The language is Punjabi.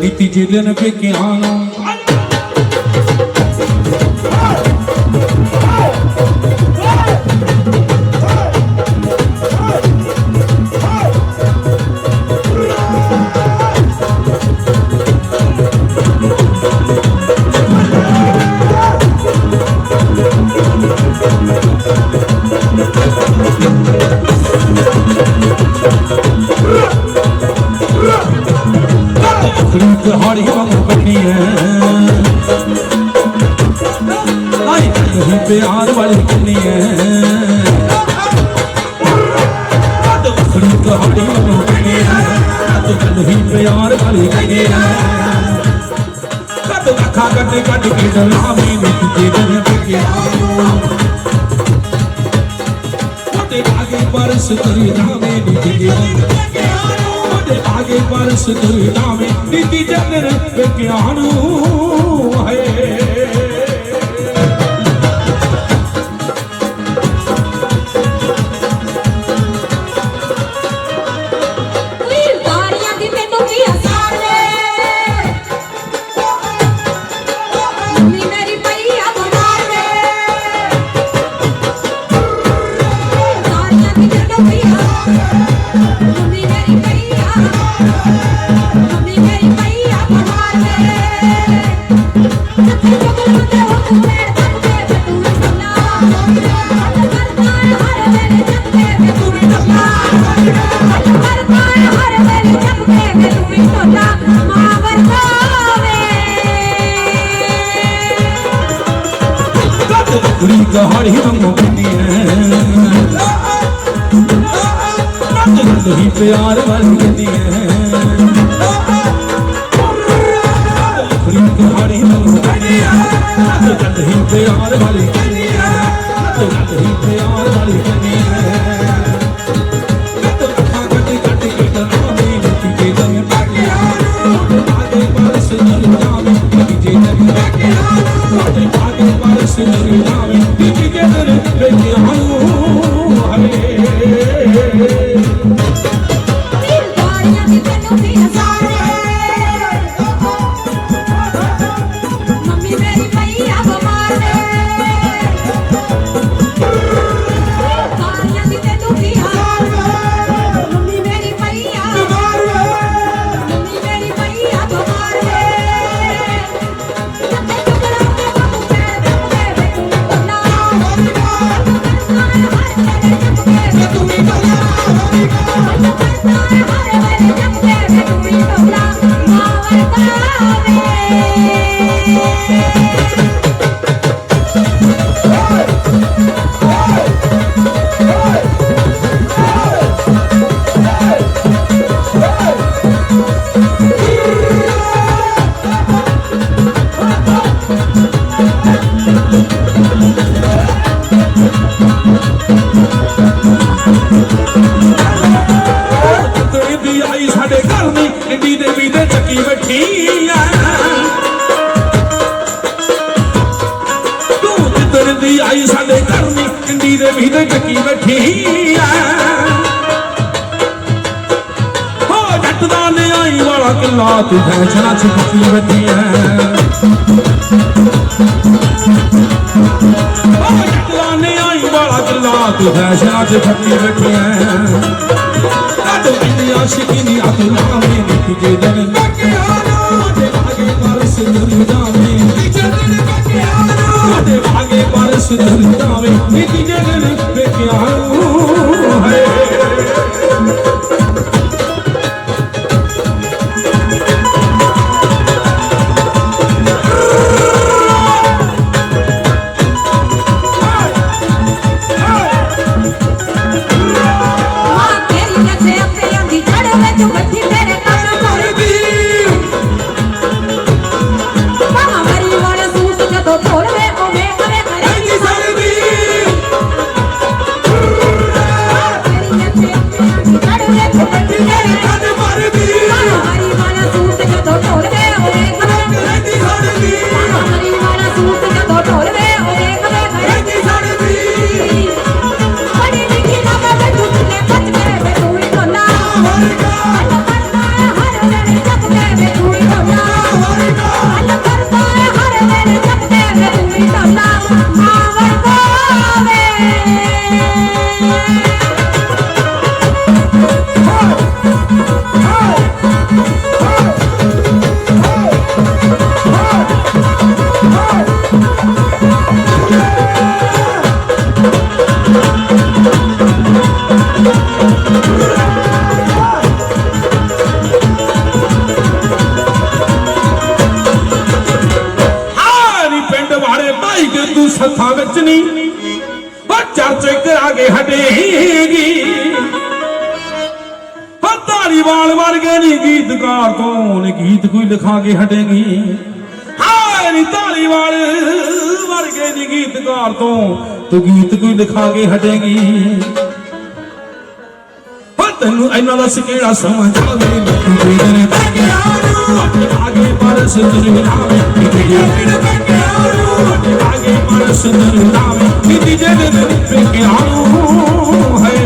ਨੀ ਤੀਜੇ ਦਿਨ ਪੇਕਿਆਂ ਨੂੰ ਅਖਰੀ ਕਹਾਣੀ ਵਾਂਗ ਬਣੀ ਐ ਆਈ ਨਹੀਂ ਪਿਆਰ ਵਾਲੀ ਕਿੰਨੀ ਐ ਅਖਰੀ ਕਹਾਣੀ ਵਾਂਗ ਬਣੀ ਐ ਤੂੰ ਨਹੀਂ ਪਿਆਰ ਵਾਲੀ ਕਿੰਨੀ ਐ ਕਦ ਅੱਖਾਂ ਕੱਢ ਕੱਢ ਕੇ ਦਲਾਮੀ ਵਿੱਚ ਜਿਹਦੇ ਪਿਆ ਉਹਦੇ ਆਗੇ ਬਰਸ ਤੇਰੀ ਨਾਮੇ ਨਿੱਜੀ ਉਹਦੇ ਆਗੇ ਬਰਸ ਨਾਮੇ ਨਿੱਜੀ ਜਨਰ ਵਿਗਿਆਨੂ ਹੈ ਤਾਰੀਆਂ ਅਖਰੀ ਕਹਾਣੀ ਵਾਂਗ ਬਣੀ ਐ ਪਿਆਰ ਵਾਲੀ ਕਿੰਨੀ ਐ ਅਖਰੀ ਕਹਾਣੀ ਵਾਂਗ ਬਣੀ ਐ ਨਹੀਂ ਪਿਆਰ ਵਾਲੀ ਕਿੰਨੀ ਐ ਨਹੀਂ ਪਿਆਰ ਵਾਲੀ ਕਿੰਨੀ ਐ ਦੀ ਦੇ ਵੀ ਚੱਕੀ ਬੈਠੀ ਆ ਹੋ ਜੱਟ ਦਾ ਨਿਆਈ ਵਾਲਾ ਕਿੱਲਾ ਤੂੰ ਫੈਸ਼ਨਾਂ ਚ ਪੱਕੀ ਬੈਠੀ ਆ ਹੋ ਜੱਟ ਦਾ ਨਿਆਈ ਵਾਲਾ ਕਿਲਾ ਤੂੰ ਫੈਸ਼ਨਾਂ ਚ ਪੱਕੀ ਬੈਠੀ ਆ ਕਾਟੋ ਇੰਨੀ ਆਸ਼ਿਕੀ ਨੀ ਅਤਨਾ ਮੇ ਨਿੱਕੇ ਦਿਨ ਬੱਕਿਆਨੋ سدر داوي نيكي جگن پہ کیا ਤੂੰ ਸੱਥਾਂ ਵਿੱਚ ਨਹੀਂ ਉਹ ਚਰਚ ਕਰਾ ਕੇ ਹਟੇਗੀ ਧਾਰੀਵਾਲ ਵਰਗੇ ਨਹੀਂ ਗੀਤਕਾਰ ਤੋਂ ਨੇ ਗੀਤ ਕੋਈ ਲਿਖਾ ਕੇ ਹਟੇਗੀ? ਹਾਏ ਨਹੀਂ ਧਾਰੀਵਾਲ ਵਰਗੇ ਨਹੀਂ ਗੀਤਕਾਰ ਤੋਂ ਤੂੰ ਗੀਤ ਕੋਈ ਲਿਖਾ ਕੇ ਹਟੇਗੀ? ਪਰ ਤੈਨੂੰ ਇਹਨਾਂ ਦਾ ਸਿਕੇੜਾ ਸਮਝ ਆਵੇ ਨਾ ਤੂੰ ਜਿਹੜੇ ਤੱਕਿਆ ਨੂੰ ਆਪਣੇ ਆਗੇ ਪਰਸ ਤੂੰ ਮਿਲਾਵੇ ਤੇਰੇ ਜਿਹੜੇ ਤੱਕਿਆ ਨੂੰ ਆਗੇ ਪਰ ਸੁੰਦਰ ਨਾਵੇਂ ਕਿਤੇ ਜਿਹੜੇ ਬੈਗਿਆ ਨੂੰ ਹੈ।